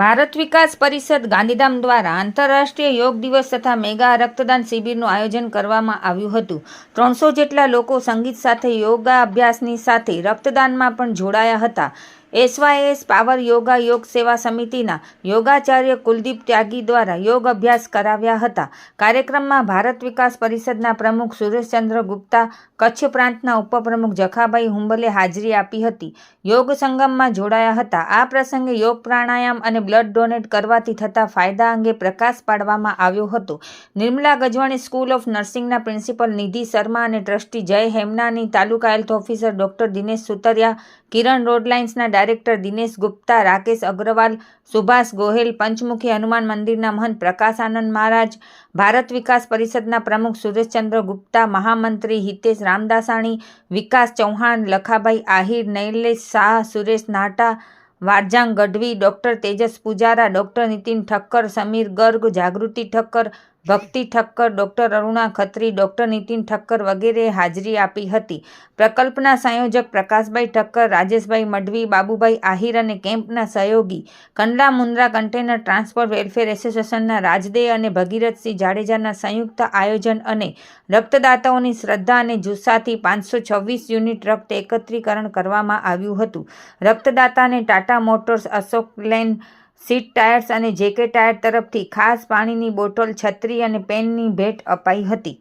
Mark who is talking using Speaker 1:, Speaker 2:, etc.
Speaker 1: ભારત વિકાસ પરિષદ ગાંધીધામ દ્વારા આંતરરાષ્ટ્રીય યોગ દિવસ તથા મેગા રક્તદાન શિબિરનું આયોજન કરવામાં આવ્યું હતું. ત્રણસો જેટલા લોકો સંગીત સાથે યોગા અભ્યાસની સાથે રક્તદાનમાં પણ જોડાયા હતા. એસવાયએસ પાવર યોગા યોગ સેવા સમિતિના યોગાચાર્ય કુલદીપ ત્યાગી દ્વારા યોગ અભ્યાસ કરાવ્યા હતા. કાર્યક્રમમાં ભારત વિકાસ પરિષદના પ્રમુખ સુરેશચંદ્ર ગુપ્તા, કચ્છ પ્રાંતના ઉપપ્રમુખ જખાભાઈ હુંબલે હાજરી આપી હતી. યોગ સંગમમાં જોડાયા હતા. આ પ્રસંગે યોગ પ્રાણાયામ અને બ્લડ ડોનેટ કરવાથી થતા ફાયદા અંગે પ્રકાશ પાડવામાં આવ્યો હતો. નિર્મલા ગજવાણી સ્કૂલ ઓફ નર્સિંગના પ્રિન્સિપલ નિધિ શર્મા અને trustee Jay Hemnani taluka health officer doctor Dinesh Sutariya, Kiran રોડલાઇન્સના director Dinesh Gupta, Rakesh Agarwal, Subhash Gohel, Panchmukhi Hanuman મંદિરના મહંત પ્રકાશાનંદ મહારાજ, ભારત વિકાસ પરિષદના પ્રમુખ સુરેશચંદ્ર ગુપ્તા, મહામંત્રી Hitesh Ramdasani, Vikas Chauhan, Lakhabhai Ahir, Nailesh Shah, Suresh Nata, Varjang Gadhvi, doctor Tejas Pujara, doctor Nitin Thakkar, Samir Garg, Jagruti Thakkar Bhakti Thakkar doctor Aruna Khatri, doctor Nitin Thakkar વગેરે હાજરી આપી હતી. પ્રકલ્પના સંયોજક પ્રકાશભાઈ ઠક્કર, રાજેશભાઈ મઢવી, બાબુભાઈ આહિર અને કેમ્પના સહયોગી Kandla Mundra container transport welfare એસોસિએશનના રાજદે અને ભગીરથસિંહ જાડેજાના સંયુક્ત આયોજન અને રક્તદાતાઓની શ્રદ્ધા અને જુસ્સાથી પાંચસો છવ્વીસ યુનિટ રક્ત એકત્રીકરણ કરવામાં આવ્યું હતું. રક્તદાતાને Tata Motors Ashok Leyland CEAT tyres અને જેકે ટાયર તરફથી ખાસ પાણીની બોટલ, છત્રી અને પેનની ભેટ અપાઈ હતી.